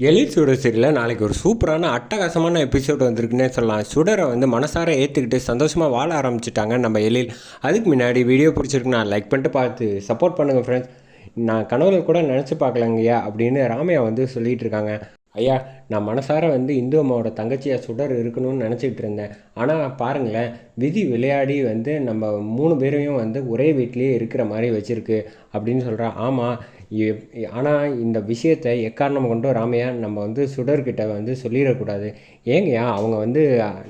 Elite சுடர் சீரியலில் நாளைக்கு ஒரு சூப்பரான அட்டகாசமான எபிசோட் வந்திருக்குன்னே சொல்லலாம். சுடரை வந்து மனசார ஏற்றுக்கிட்டு சந்தோஷமாக வாழ ஆரம்பிச்சிட்டாங்க நம்ம எழில். அதுக்கு முன்னாடி வீடியோ பிடிச்சிருக்கு நான் லைக் பண்ணிட்டு பார்த்து சப்போர்ட் பண்ணுங்கள் ஃப்ரெண்ட்ஸ் நான் கனவுல கூட நினச்சி பார்க்கலங்கய்யா அப்படின்னு ராமையா வந்து சொல்லிகிட்டு இருக்காங்க. ஐயா நான் மனசார வந்து இந்து அம்மாவோட தங்கச்சியாக சுடர் இருக்கணும்னு நினச்சிக்கிட்டு இருந்தேன். ஆனால் பாருங்களேன் விதி விளையாடி வந்து நம்ம மூணு பேரையும் வந்து ஒரே வீட்லேயே இருக்கிற மாதிரி வச்சுருக்கு அப்படின்னு சொல்கிறேன் ஆமாம் ஆனால் இந்த விஷயத்தை எக்காரணம் கொண்டு ராமையா நம்ம வந்து சுடர்கிட்ட வந்து சொல்லிடக்கூடாது. ஏங்கய்யா அவங்க வந்து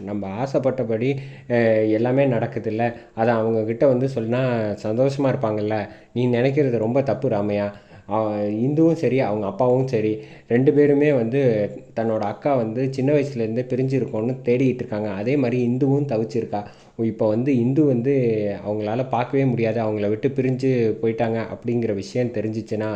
நம்ம ஆசைப்பட்டபடி எல்லாமே நடக்குதுல்ல. அதை அவங்கக்கிட்ட வந்து சொன்னால் சந்தோஷமாக இருப்பாங்கல்ல. நீ நினைக்கிறது ரொம்ப தப்பு ராமையா. இந்துவும் சரி அவங்க அப்பாவும் சரி ரெண்டு பேருமே வந்து தன்னோட அக்கா வந்து சின்ன வயசுலேருந்தே பிரிஞ்சிருக்கோன்னு தேடிக்கிட்டு இருக்காங்க. அதே மாதிரி இந்துவும் தவிச்சிருக்கா. இப்போ வந்து இந்து வந்து அவங்களால பார்க்கவே முடியாது. அவங்கள விட்டு பிரிஞ்சு போயிட்டாங்க அப்படிங்கிற விஷயம் தெரிஞ்சிச்சுன்னா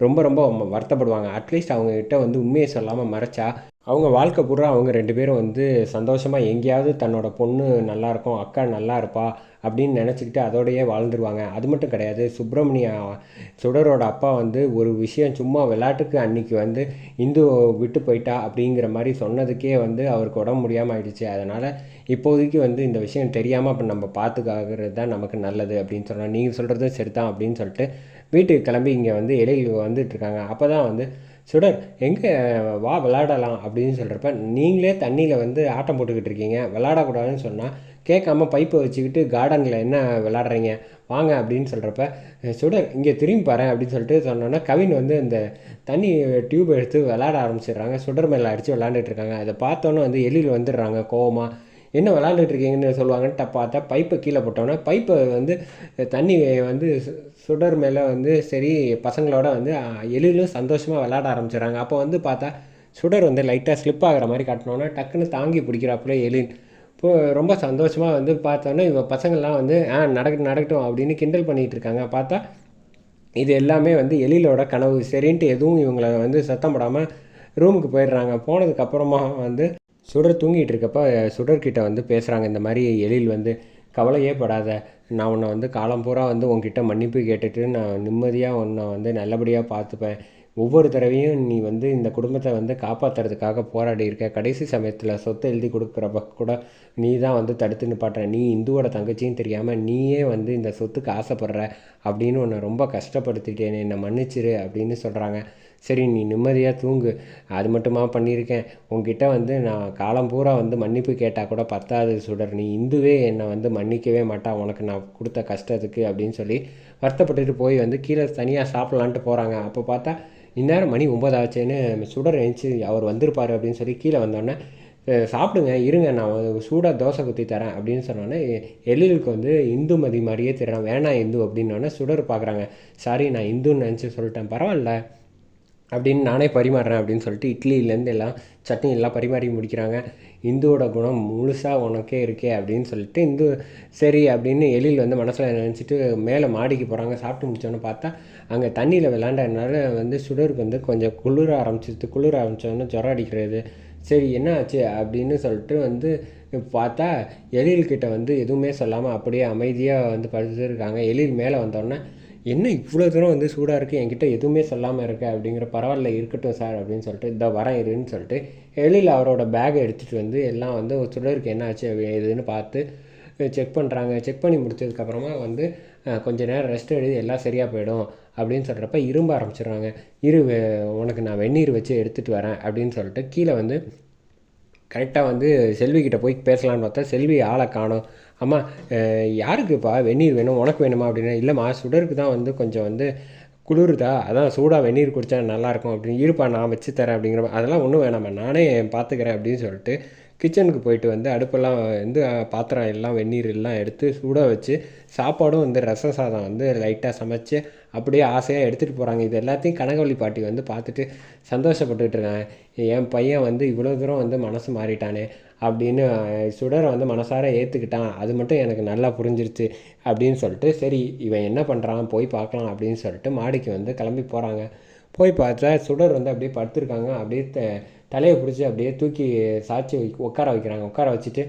ரொம்ப ரொம்ப வருத்தப்படுவாங்க. அட்லீஸ்ட் அவங்கக்கிட்ட வந்து உண்மையை சொல்லாமல் மறைச்சா அவங்க வாழ்க்கை பூரா அவங்க ரெண்டு பேரும் வந்து சந்தோஷமாக எங்கேயாவது தன்னோட பொண்ணு நல்லா இருக்கும் அக்கா நல்லா இருப்பா அப்படின்னு நினச்சிக்கிட்டு அதோடையே வாழ்ந்துருவாங்க. அது மட்டும் கிடையாது. சுப்பிரமணிய சுடரோட அப்பா வந்து ஒரு விஷயம் சும்மா விளையாட்டுக்கு அன்னைக்கு வந்து இந்து விட்டு போயிட்டா அப்படிங்கிற மாதிரி சொன்னதுக்கே வந்து அவருக்கு உடம்பு முடியாமல் ஆயிடுச்சு. அதனால் இப்போதைக்கு வந்து இந்த விஷயம் தெரியாமல் அப்போ நம்ம பார்த்துக்காகிறது தான் நமக்கு நல்லது அப்படின்னு சொன்னால் நீங்கள் சொல்கிறது சரிதான் அப்படின்னு சொல்லிட்டு வீட்டுக்கு கிளம்பி இங்கே வந்து இடையில் வந்துட்டு இருக்காங்க. அப்போ தான் வந்து சுடர் எங்கே வா விளாடலாம் அப்படின்னு சொல்கிறப்ப நீங்களே தண்ணியில் வந்து ஆட்டம் போட்டுக்கிட்டு இருக்கீங்க. விளாடக்கூடாதுன்னு சொன்னால் கேட்காம பைப்பை வச்சுக்கிட்டு கார்டனில் என்ன விளாட்றீங்க வாங்க அப்படின்னு சொல்கிறப்ப சுடர் இங்கே திரும்பி பாரு அப்படின்னு சொல்லிட்டு சொன்னோன்னா கவின் வந்து இந்த தண்ணி டியூப் எடுத்து விளாட ஆரம்பிச்சிடுறாங்க. சுடர் மேலே அடித்து விளாண்டுட்டு இருக்காங்க. அதை பார்த்தோன்னே வந்து எலியில் வந்துடுறாங்க கோவமாக என்ன விளாண்டுட்டு இருக்கீங்கன்னு சொல்லுவாங்கன்னு பார்த்தா பைப்பை கீழே போட்டோன்னே பைப்பை வந்து தண்ணி வந்து சு- சுடர் மேலே வந்து சரி பசங்களோட வந்து எழிலும் சந்தோஷமாக விளாட ஆரம்பிச்சிடுறாங்க. அப்போ வந்து பார்த்தா சுடர் வந்து லைட்டாக ஸ்லிப் ஆகிற மாதிரி காட்டினோன்னா டக்குன்னு தாங்கி பிடிக்கிறாப்புல எழில் இப்போ ரொம்ப சந்தோஷமாக வந்து பார்த்தோன்னே இவன் பசங்கள்லாம் வந்து ஆ நடக்கட்டும் நடக்கட்டும் அப்படின்னு கிண்டல் பண்ணிகிட்டு இருக்காங்க. பார்த்தா இது எல்லாமே வந்து எழிலோட கனவு. சரின்ட்டு எதுவும் இவங்களை வந்து சத்தம் போடாமல் ரூமுக்கு போயிடுறாங்க. போனதுக்கப்புறமா வந்து சுடர் தூங்கிட்டு இருக்கப்ப சுடர்கிட்ட வந்து பேசுகிறாங்க இந்த மாதிரி எழில் வந்து கவலையே படாத நான் உன்னை வந்து காலம் பூரா வந்து உன்கிட்ட மன்னிப்பு கேட்டுட்டு நான் நிம்மதியாக உன்னை வந்து நல்லபடியாக பார்த்துப்பேன். ஒவ்வொரு தடவையும் நீ வந்து இந்த குடும்பத்தை வந்து காப்பாற்றுறதுக்காக போராடி இருக்க. கடைசி சமயத்தில் சொத்தை எழுதி கொடுக்குறப்ப கூட நீ தான் வந்து தடுத்து நிப்பாட்டுற. நீ இந்துவோட தங்கச்சியும் தெரியாமல் நீயே வந்து இந்த சொத்துக்கு ஆசைப்படுற அப்படின்னு உன்னை ரொம்ப கஷ்டப்படுத்திட்டேன் என்னை மன்னிச்சிரு அப்படின்னு சொல்கிறாங்க சரி நீ நிம்மதியாக தூங்கு. அது மட்டுமா பண்ணியிருக்கேன். உங்ககிட்ட வந்து நான் காலம் பூரா வந்து மன்னிப்பு கேட்டால் கூட பத்தாது சுடர். நீ இந்துவே என்னை வந்து மன்னிக்கவே மாட்டா. உனக்கு நான் கொடுத்த கஷ்டத்துக்கு அப்படின்னு சொல்லி வருத்தப்பட்டுட்டு போய் வந்து கீழே தனியாக சாப்பிட்லான்ட்டு போகிறாங்க அப்போ பார்த்தா இந்நேரம் மணி ஒம்பதாச்சுன்னு சுடர் எழுந்துச்சு அவர் வந்திருப்பார் அப்படின்னு சொல்லி கீழே வந்தோடனே சாப்பிடுங்க இருங்க நான் சூடாக தோசை குத்தி தரேன் அப்படின்னு சொன்னோன்னே எழிலுக்கு வந்து இந்து மதி மாதிரியே தெரியறான் வேணாம் இந்து அப்படின்னோடனே சுடர் பார்க்குறாங்க. சாரி நான் இந்துன்னு நினச்சி சொல்லிட்டேன். பரவாயில்ல. அப்படின்னு நானே பரிமாறுறேன் அப்படின்னு சொல்லிட்டு இட்லியிலேருந்து எல்லாம் சட்னி எல்லாம் பரிமாறி முடிக்கிறாங்க. இந்துவோட குணம் முழுசாக உனக்கே இருக்கே அப்படின்னு சொல்லிட்டு இந்து சரி அப்படின்னு எழில் வந்து மனசில் நினச்சிட்டு மேலே மாடிக்கு போகிறாங்க சாப்பிட்டு முடிச்சோன்னு பார்த்தா அங்கே தண்ணியில் விளாண்டதுனால வந்து சுடருக்கு வந்து கொஞ்சம் குளிர ஆரம்பிச்சிருது. குளிர ஆரம்பித்தோன்னே ஜுரம் அடிக்கிறது. சரி என்ன ஆச்சு அப்படின்னு சொல்லிட்டு வந்து பார்த்தா எழில்கிட்ட வந்து எதுவுமே சொல்லாமல் அப்படியே அமைதியாக வந்து படுத்துருக்காங்க. எழில் மேலே வந்தோடனே என்ன இவ்வளோ தூரம் வந்து சூடாக இருக்குது என்கிட்ட எதுவுமே சொல்லாமல் இருக்க அப்படிங்கிற பரவாயில்ல இருக்கட்டும் சார் அப்படின்னு சொல்லிட்டு இந்த வரேன் இருன்னு சொல்லிட்டு எழில் அவரோட பேகை எடுத்துகிட்டு வந்து எல்லாம் வந்து ஒரு சுடருக்கு என்ன ஆச்சு இதுன்னு பார்த்து செக் பண்ணுறாங்க செக் பண்ணி முடிச்சதுக்கப்புறமா வந்து கொஞ்சம் கொஞ்ச நேரம் ரெஸ்ட் எடுத்து எல்லாம் சரியாக போயிடும் அப்படின்னு சொல்கிறப்ப இரும்ப ஆரம்பிச்சிடுறாங்க. இரு உனக்கு நான் வெந்நீர் வச்சு எடுத்துகிட்டு வரேன் அப்படின்னு சொல்லிட்டு கீழே வந்து கரெக்டாக வந்து செல்விக்கிட்ட போய் பேசலான்னு பார்த்தா செல்வி ஆளை காணோம். அம்மா யாருக்குப்பா வெந்நீர் வேணும் உனக்கு வேணுமா அப்படின்னா? இல்லைம்மா சுடருக்கு தான் வந்து கொஞ்சம் வந்து குளிருதா? அதான் சூடாக வெந்நீர் குடித்தா நல்லாயிருக்கும் அப்படின்னு இருப்பா நான் வச்சு தரேன் அப்படிங்கிற அதெல்லாம் ஒன்றும் வேணாம்மா நானே பார்த்துக்கிறேன் அப்படின்னு சொல்லிட்டு கிச்சனுக்கு போயிட்டு வந்து அடுப்பெல்லாம் வந்து பாத்திரம் எல்லாம் வெந்நீர் எல்லாம் எடுத்து சூடாக வச்சு சாப்பாடும் வந்து ரசம் சாதம் வந்து லைட்டாக சமைச்சு அப்படியே ஆசையாக எடுத்துகிட்டு போகிறாங்க இது எல்லாத்தையும் கனகவள்ளி பாட்டி வந்து பார்த்துட்டு சந்தோஷப்பட்டுட்டு இருக்காங்க. என் பையன் வந்து இவ்வளோ தூரம் வந்து மனசு மாறிட்டானே அப்படின்னு சுடரை வந்து மனசார ஏற்றுக்கிட்டான் அது மட்டும் எனக்கு நல்லா புரிஞ்சிருச்சு அப்படின்னு சொல்லிட்டு சரி இவன் என்ன பண்ணுறான் போய் பார்க்கலாம் அப்படின்னு சொல்லிட்டு மாடிக்கு வந்து கிளம்பி போகிறாங்க போய் பார்த்தா சுடர் வந்து அப்படியே படுத்திருக்காங்க. அப்படியே தலையை பிடிச்சி அப்படியே தூக்கி சாய்ச்சி வை உட்கார வைக்கிறாங்க. உட்கார வச்சுட்டு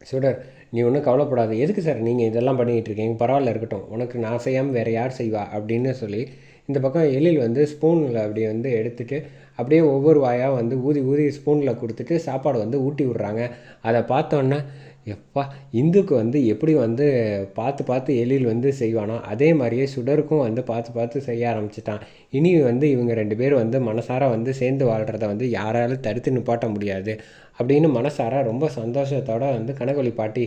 சுடர் நீ ஒன்றும் கவலைப்படாத. எதுக்கு சார் நீங்கள் இதெல்லாம் பண்ணிக்கிட்டு இருக்கீங்க? பரவாயில்ல இருக்கட்டும். உனக்கு நான் செய்யாமல் வேறு யார் செய்வா? அப்படின்னு சொல்லி இந்த பக்கம் எழில் வந்து ஸ்பூனில் அப்படி வந்து எடுத்துட்டு அப்படியே ஒவ்வொரு வாயாக வந்து ஊதி ஊதி ஸ்பூனில் கொடுத்துட்டு சாப்பாடு வந்து ஊட்டி விட்றாங்க. அதை பார்த்தோன்னே எப்பா இந்துக்கு வந்து எப்படி வந்து பார்த்து பார்த்து எழில் வந்து செய்வானோ அதே மாதிரியே சுடருக்கும் வந்து பார்த்து பார்த்து செய்ய ஆரம்பிச்சிட்டான். இனி வந்து இவங்க ரெண்டு பேரும் வந்து மனசார வந்து சேர்ந்து வாழ்கிறத வந்து யாராலும் தடுத்து நிப்பாட்ட முடியாது அப்படின்னு மனசார ரொம்ப சந்தோஷத்தோட வந்து கனகொலி பாட்டி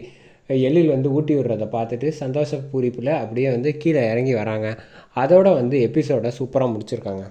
எழில் வந்து ஊட்டி விடுறத பார்த்துட்டு சந்தோஷ பூரிப்பில் அப்படியே வந்து கீழே இறங்கி வராங்க. அதோட வந்து எபிசோடை சூப்பராக முடிச்சிருக்காங்க.